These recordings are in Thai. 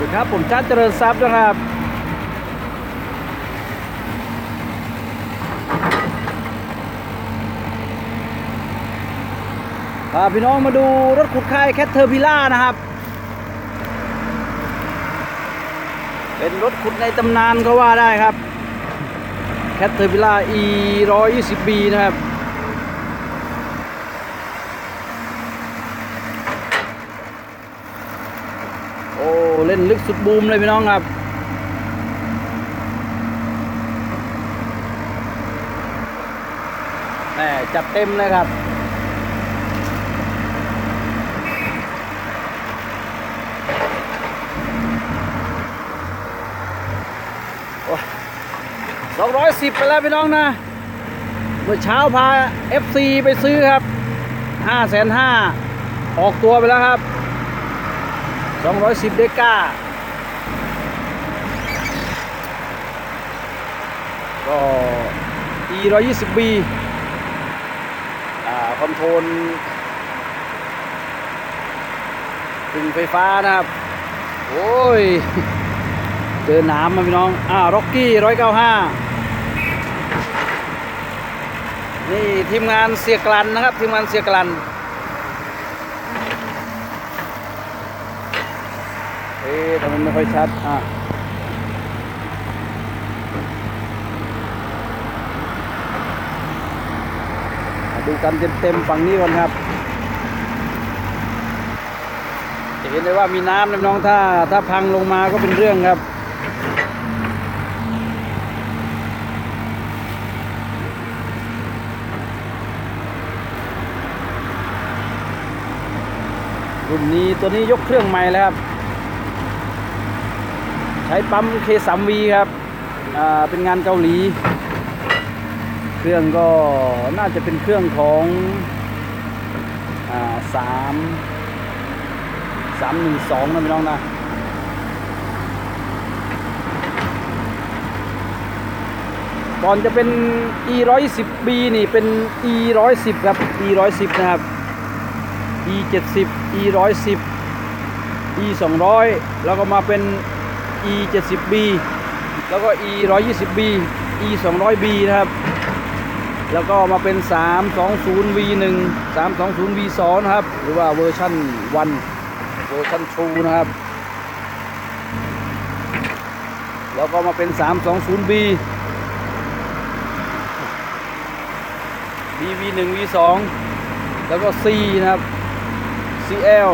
ดีครับ ผมชาติเจริญทรัพย์นะครับ พาพี่น้องมาดูรถขุดค่ายแคทเทอร์พิล่านะครับ เป็นรถขุดในตำนานก็ว่าได้ครับแคทเทอร์พิล่า E 120 B นะครับ เล่นลึกสุดบูมเลยพี่น้องครับแหมจัดเต็มเลยครับสองร้อยสิบไปแล้วพี่น้องนะ เมื่อเช้าพา FC ไปซื้อครับห้าแสนห้าออกตัวไปแล้วครับ สองร้อยสิบเดก้า ก็ E ร้อยยี่สิบ B อ่าคอนโทรลตึงไฟฟ้านะครับ โอ้ย เจอน้ำมาพี่น้อง อ่าร็อกกี้ร้อยเก้าห้านี่ทีมงานเสียกลันนะครับ ทีมงานเสียกลัน ทำไมไม่ค่อยชัด อะดูกันเต็มๆฝั่งนี้ก่อนครับจะเห็นได้ว่ามีน้ำนะพี่น้องถ้าถ้าพังลงมาก็เป็นเรื่องครับรุ่นนี้ตัวนี้ยกเครื่องใหม่แล้วครับ ช้ปั๊ม K3V ครับอ่าเป็นงานเกาหลี เครื่องก็น่าจะเป็นเครื่องของอ่าสามสามหนึ่งสองนะพี่น้องนะก่อนจะเป็น e 1 1 0 b นี่เป็น e 1 1 0ครับ e 1 1 0นะครับ e 7 0 e 1 1 0 e 200แล้วก็มาเป็น e 7 0 b แล้วก็ e 1 2 0 b e 200 b นะครับ แล้วก็มาเป็น 320 v 1 320 v 2นะครับ หรือว่าเวอร์ชัน1เวอร์ชัน2นะครับ แล้วก็มาเป็น 320 b b v 1 v 2แล้วก็ c นะครับ CL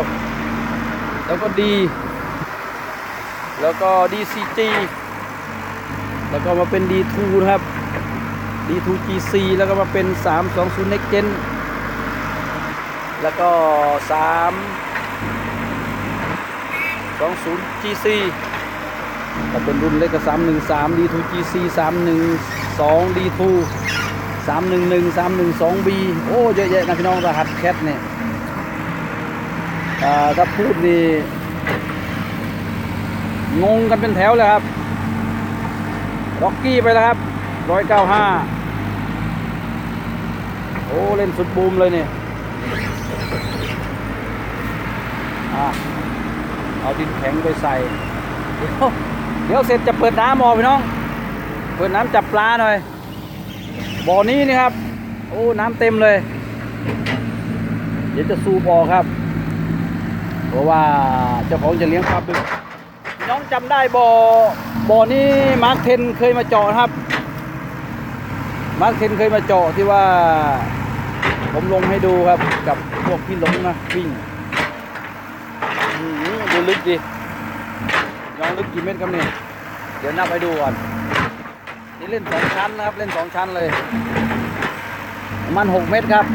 แล้วก็ D แล้วก็ DCG แล้วก็มาเป็น D2 นะครับ D2 GC แล้วก็มาเป็น 320 Next Gen แล้วก็ 320 GC ก็เป็นรุ่นเล็กกับ313 D2 GC 312 D2 311 312B โอ้ เยอะแยะนะพี่น้องรหัสแคทเนี่ยถ้าพูดนี่ งงกันเป็นแถวเลยครับร็อกกี้ไปแล้วครับร้อยเก้าห้าโอ้เล่นสุดบูมเลยเนี่ยอะเอาดินแข็งไปใส่ เดี๋ยวเดี๋ยวเสร็จจะเปิดน้ำมอพี่น้อง เปิดน้ำจับปลาหน่อย บ่อนี้นี่ครับ โอ้ น้ำเต็มเลย เดี๋ยวจะสูบออกครับ เพราะว่าเจ้าของจะเลี้ยงปลาบึก จำได้บ่อบ่อนี้มาร์คเทนเคยมาเจาะครับ มาร์คเทนเคยมาเจาะที่ว่า ผมลงให้ดูครับกับพวกพี่หลงนะวิ่งดูลึกดิน้องลึกกี่เมตรครับเนี่ยเดี๋ยวนับไปดูก่อนนี่เล่นสองชั้นนะครับ เล่นสองชั้นเลยประมันหกเมตรครับ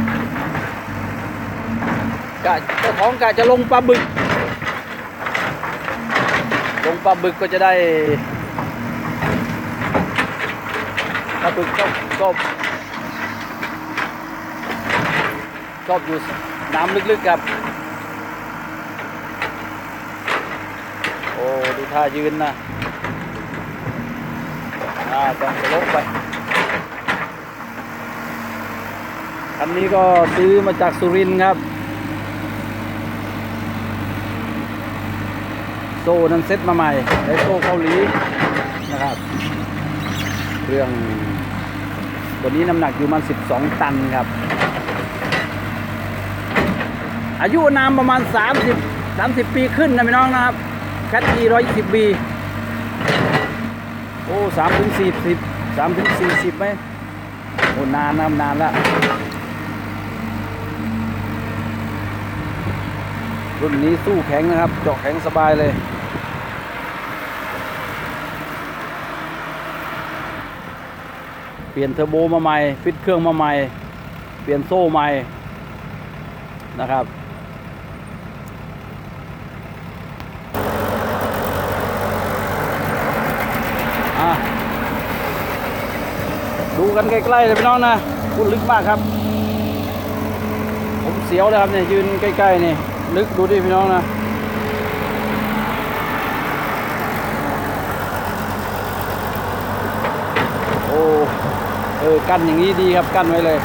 กะเจ้าของกะจะลงปลาบึก ลงปลาบึกก็จะได้ปลาบึกก็ก็ชอบอยู่น้ำลึกๆครับ โอ้ ดูท่ายืนนะอ่าต้องสลบไป คันนี้ก็ซื้อมาจากสุรินทร์ครับ โซ่นั้นเซ็ตมาใหม่ใช้โซ่เกาหลีนะครับเครื่องตัวนี้น้ำหนักอยู่มัน 12 ตันครับ อายุนามประมาณ 30 30 ปีขึ้นนะพี่น้องนะครับแคทอี120บีโอ้3ถึง40 3ถึง40ไหมโอ้นานนะนานละ รุ่นนี้สู้แข็งนะครับ เจาะแข็งสบายเลย เปลี่ยนเทอร์โบมาใหม่ ฟิตเครื่องมาใหม่ เปลี่ยนโซ่ใหม่นะครับดูกันใกล้ๆเลยพี่น้องนะพูดลึกมากครับ ผมเสียวเลยครับเนี่ยยืนใกล้ๆนี่ ลึกดูดิพี่น้องนะโอ้เออกั้นอย่างนี้ดีครับกั้นไว้เลย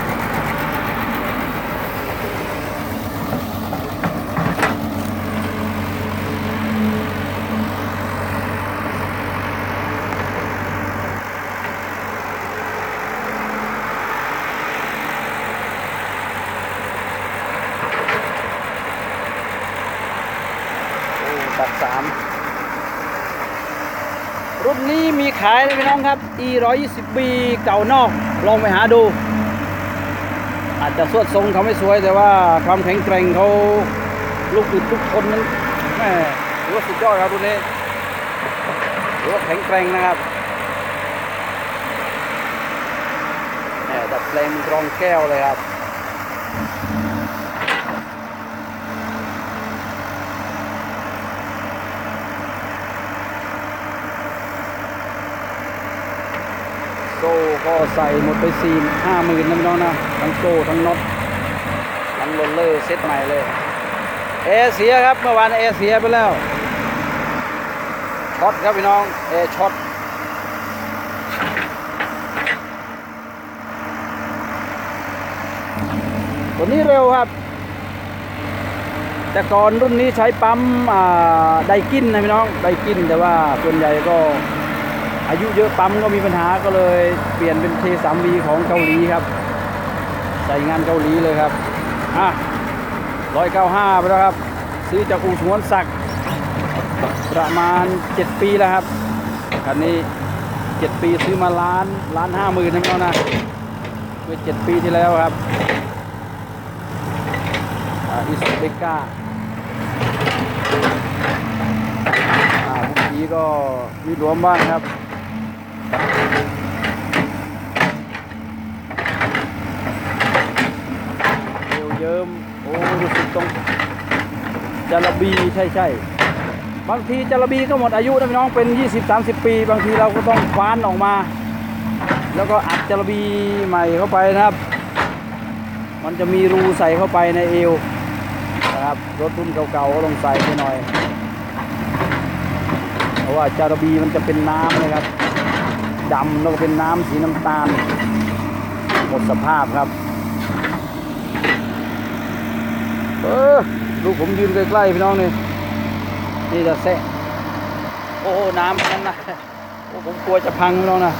โอ้ตัดสาม รุ่นนี้มีขายนะ พี่น้องครับ e 1 2 0 b เก่านอก ลองไปหาดู อาจจะสวดทรงเขาไม่สวย แต่ว่าความแข็งแกร่งเขาลูกติดทุกคนนั้นแม่ถือว่าสุดยอดครับรุ่นนี้ถือว่าแข็งแกร่งนะครับแหมดัดแปลงกรองแก้วเลยครับ โซ่ก็ ใส่หมดไปสี่ห้าหมื่นนะพี่น้องนะทั้งโซ่ทั้งน็อตทั้งโรลเลอร์เซ็ตใหม่เลยแอเสียครับเมื่อวานแอเสียไปแล้วช็อตครับพี่น้องแอช็อตตัวนี้เร็วครับ แต่ก่อนรุ่นนี้ใช้ปั๊มไดกินนะพี่น้องไดกินแต่ว่าส่วนใหญ่ก็ อายุเยอะปั๊มก็มีปัญหาก็เลยเปลี่ยนเป็น T3V ของเกาหลีครับ ใส่งานเกาหลีเลยครับ อะ195ไปแล้วครับ ซื้อจากอู่สวนศักดิ์ประมาณ 7 ปีแล้วครับคันนี้ 7 ปีซื้อมาล้านล้านห้าหมื่นนะพี่น้องนะเมื่อ7ปีที่แล้วครับอิสเบก้าอ่าเมื่อกี้ก็มีหลวมบ้างครับ เยวเยิ้มโอ้รู้สึกตรงจาระบีใช่ใช่บางทีจาระบีก็หมดอายุนะพี่น้องเป็น 20-30 ปี บางทีเราก็ต้องคว้านออกมา แล้วก็อัดจาระบีใหม่เข้าไปนะครับ มันจะมีรูใส่เข้าไปในเอวนะครับรถรุ่นเก่าๆก็ต้องใส่ไปหน่อย เพราะว่าจาระบีมันจะเป็นน้ำนะครับ ดำแล้วก็เป็นน้ำสีน้ำตาล หมดสภาพครับ เออลูกผมยืนใกล้ๆพี่น้องนี่นี่จะแซะโอ้โหน้ำนั่นนะโอ้ผมกลัวจะพังพี่น้องนะ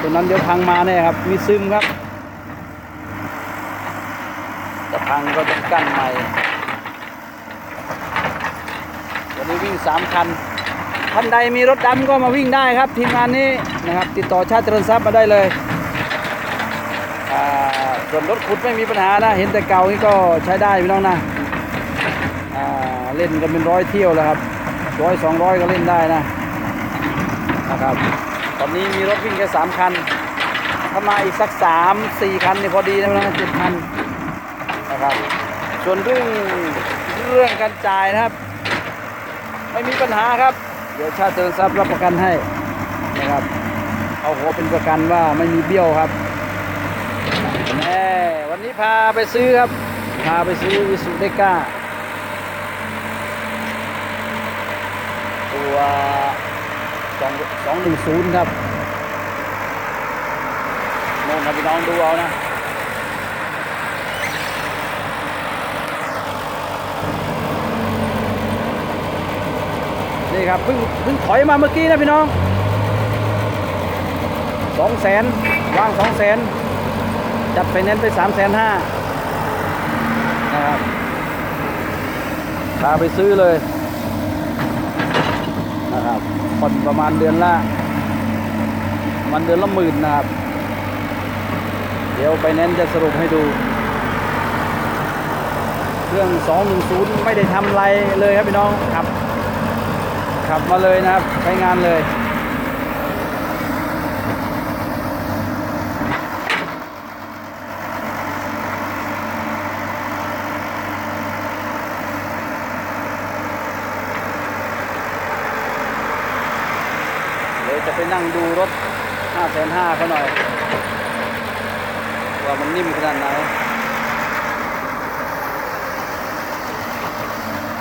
ตัวนั้นเดี๋ยวพังมาแน่ครับ มีซึมครับจะพังก็ต้องกั้นใหม่วันนี้วิ่งสามคัน ท่านใดมีรถดำก็มาวิ่งได้ครับ ทีมงานนี้นะครับ ติดต่อชาติเจริญทรัพย์มาได้เลยอ่าส่วนรถขุดไม่มีปัญหานะ เห็นแต่เก่านี่ก็ใช้ได้พี่น้องนะอ่าเล่นกันเป็นร้อยเที่ยวแล้วครับร้อยสองร้อยก็เล่นได้นะนะครับ ตอนนี้มีรถวิ่งแค่สามคัน ถ้ามาอีกสักสามสี่คันนี่พอดีนะพี่น้องเจ็ดคันนะครับ ส่วนเรื่องเรื่องการจ่ายนะครับ ไม่มีปัญหาครับ ดี๋ยวชาติเจริญทรัพย์รับประกันให้นะครับ เอาหัวเป็นประกันว่าไม่มีเบี้ยวครับแม่วันนี้พาไปซื้อครับ พาไปซื้ออิสุเดก้าตัวสองสองหนึ่งศูนย์ครับโน่นครับพี่น้องดูเอานะ นี่ครับเพิ่งเพิ่งถอยมาเมื่อกี้นะพี่น้องสองแสนว่างสองแสนจัดไฟแนนซ์ไปสามแสนห้านะครับพาไปซื้อเลยนะครับผ่อนประมาณเดือนละมันเดือนละหมื่นนะครับ เดี๋ยวไฟแนนซ์จะสรุปให้ดูเครื่อง 210 ไม่ได้ทำอะไรเลยครับพี่น้องขับ ขับมาเลยนะครับใช้งานเลย เดี๋ยวจะไปนั่งดูรถ 5,500เขาหน่อย ว่ามันนิ่มขนาดไหน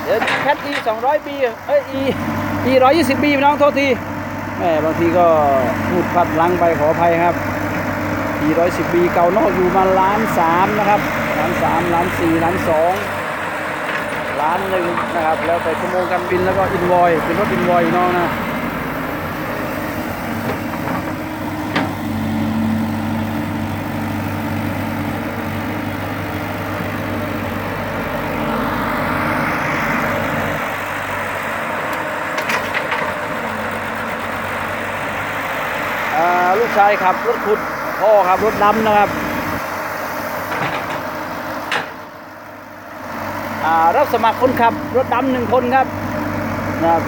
เดี๋ยวแคทอีสองร้อยปีเอ้ยอี อีร้อยยี่สิบปีพี่น้องโทษทีแหมบางทีก็พูดพลัดลังไปขออภัยครับอีร้อยสิบปีเก่านอกอยู่มาล้านสามนะครับล้านสามล้านสี่ล้านสองล้านหนึ่งนะครับ แล้วไปขโมงการบินแล้วก็อินวอยเป็นรถอินวอยน้องนะ ชายขับ รถขุดพ่อขับ รถดำนะครับรับสมัครคนขับ รถดำหนึ่งคนครับนะครับ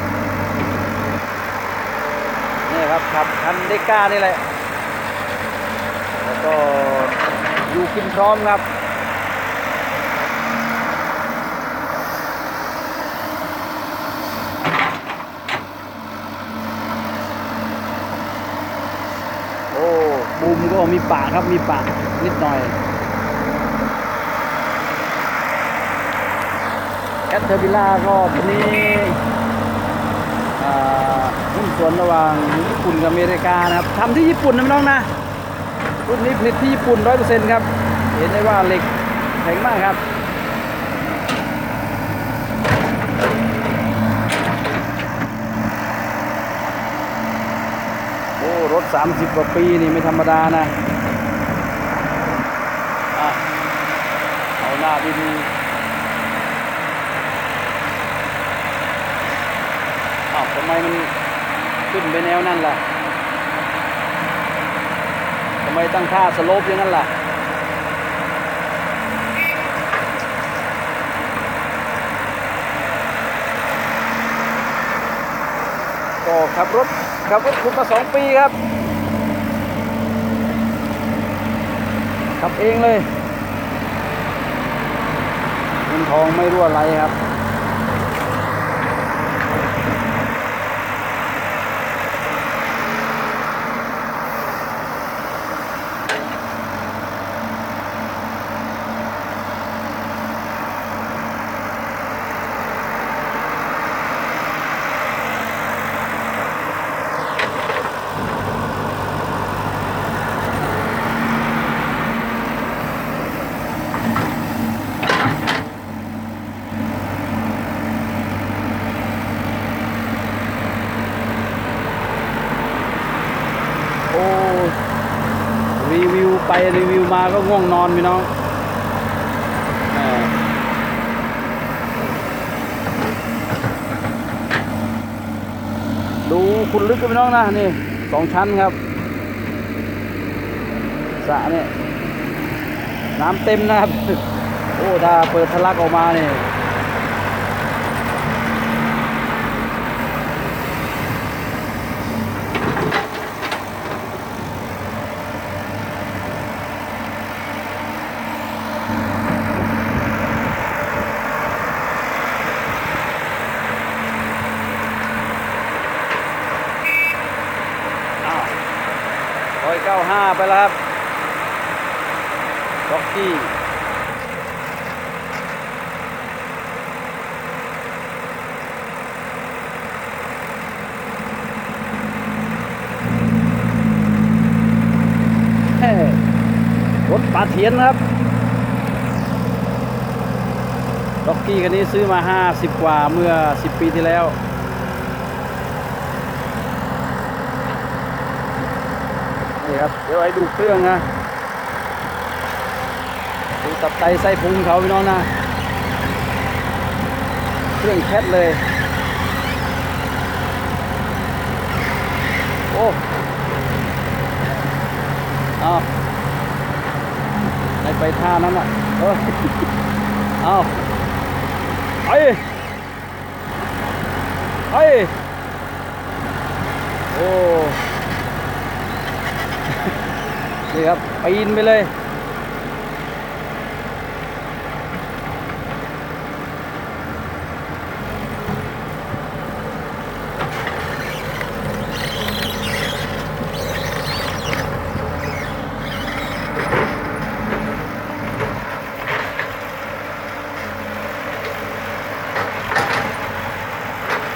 นี่ครับขับคันเดก้านี่แหละแล้วก็อยู่กินพร้อมครับ โอ้บูมก็มี ปาครับมีปานิดหน่อยแคทเทอร์บิล่าก็ตัวนี้อ่าหุ้นส่วนระหว่างญี่ปุ่นกับอเมริกานะครับทำที่ญี่ปุ่นนะน้องนะรุ่นนี้ผลิตที่ญี่ปุ่นร้อยเปอร์เซ็นต์ครับ เห็นได้ว่าเหล็กแข็งมากครับโอ้รถ 30 กว่าปีนี่ไม่ธรรมดานะเอา หน้าดีๆอ้าวทำไมมันขึ้นไปแนวนั่นล่ะทำไมตั้งท่าสโลปอย่างนั้นล่ะก็ขับรถขับรถคุณมาสองปีครับ ขับเองเลย เงินทองไม่รั่วไหลครับ โอ้ รีวิวไปรีวิว มาก็ง่วงนอนพี่น้องดูคุณลึกกันพี่น้องนะนี่สองชั้นครับสระเนี่ยน้ำเต็มนะครับ โอ้ถ้าเปิดทะลักออกมาเนี่ย อยเก้าห้าไปแล้วครับจ็อกกี้รถปาเทียนครับจ็อกกี้คันนี้ซื้อมา 50 กว่าเมื่อ 10 ปีที่แล้ว นี่ครับ เดี๋ยวให้ดูเครื่องนะ ดูตับไตไส้พุงเขาพี่น้องนะ เครื่องแคทเลย โอ้เอาในไปท่านั้นอะ เออเอาไปไปโอ้ นี่ครับปีนไปเลย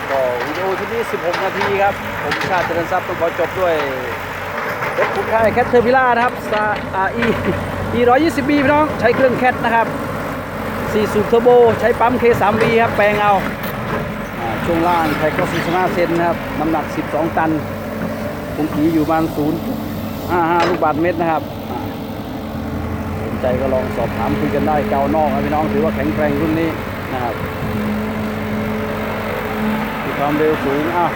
ก็วิดีโอชุดนี้ 16 นาทีครับ ผมชาติเจริญทรัพย์ต้องขอจบด้วย ค่ายแคทเทอร์พิล่านะครับซาอาอีอีร้อยยี่สิบบีพี่น้องใช้เครื่องแคทนะครับ4สูบเทอร์โบใช้ปั๊ม K3B ครับแปลงเอาช่วงล่างไทยก็45เซนนะครับน้ำหนัก12ตันคงผีอยู่ประมาณ0.55ลูกบาทเมตรนะครับสนใจก็ลองสอบถามคุยกันได้เกานอกนะพี่น้องถือว่าแข็งแกร่งรุ่นนี้นะครับมีความเร็วสูงอะ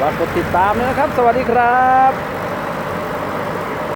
ฝากกดติดตามด้วยนะครับ สวัสดีครับ